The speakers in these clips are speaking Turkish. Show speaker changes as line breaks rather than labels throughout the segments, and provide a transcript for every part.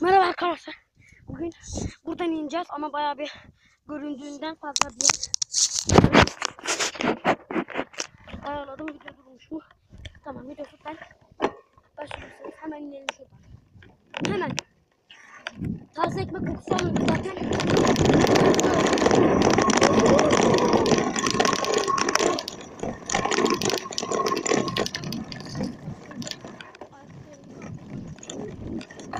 Merhaba arkadaşlar. Bugün buradan ineceğiz ama bayağı bir göründüğünden fazla bir. Ayarladım video durmuş mu? Tamam video ben başlıyorsunuz. Hemen inelim şuradan. Hemen. Taze ekmek kokusu alıyoruz zaten. Nerede arkadaşlar? Bu arkadaş biraz hızlı indi. Çok fazla hızlı indi. Benim arkadaşım Bu sefer ne yapalım? Bir onu kaldırayım ya. Mıy mıy mıy. Olmadı la. Neyse arkadaşlar.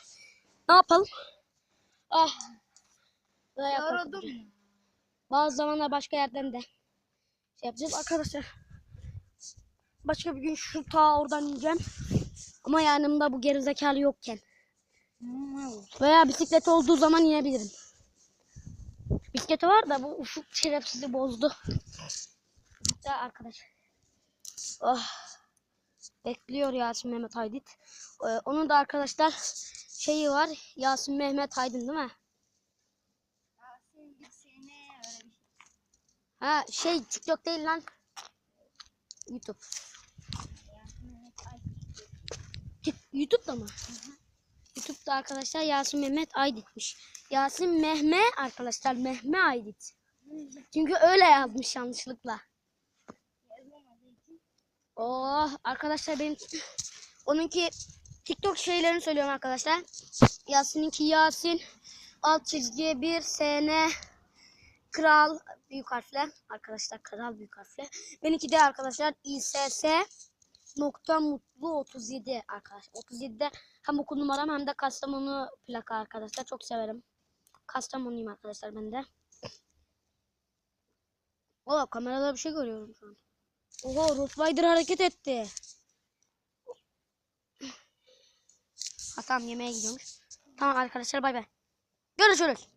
ne yapalım? Ah.
Yoruldum.
Bazı zamanlar başka yerden de şey yapacağız arkadaşlar. Başka bir gün şu ta oradan ineceğim. Ama yanımda bu gerizekalı yokken. Veya bisiklet olduğu zaman inebilirim. Bisikleti var da bu ufuk şerefsizi bozdu. Ya arkadaş. Oh. Bekliyor Yasin Mehmet Aydit. Ee, onun da arkadaşlar şeyi var. Yasin Mehmet Aydın değil mi? Ha şey TikTok değil lan. YouTube.
Yasin Mehmet Ay.
Tik- YouTube'da mı? YouTube'da arkadaşlar Yasin Mehmet Aydit'miş. Yasin Mehme arkadaşlar Mehme Aydit. Çünkü öyle yazmış yanlışlıkla. Oh arkadaşlar benim onunki TikTok şeylerini söylüyorum arkadaşlar. Yasin'inki Yasin alt çizgi bir sene kral büyük harfle arkadaşlar kral büyük harfle. Benimki de arkadaşlar İSS nokta mutlu 37 arkadaşlar. 37'de hem okul numaram hem de Kastamonu plaka arkadaşlar. Çok severim. Kastamonuyum arkadaşlar ben de. Ola kamerada bir şey görüyorum şu an. Oha Rottweiler hareket etti. Tamam yemeğe gidiyormuş. Tamam arkadaşlar bay bay. Görüşürüz.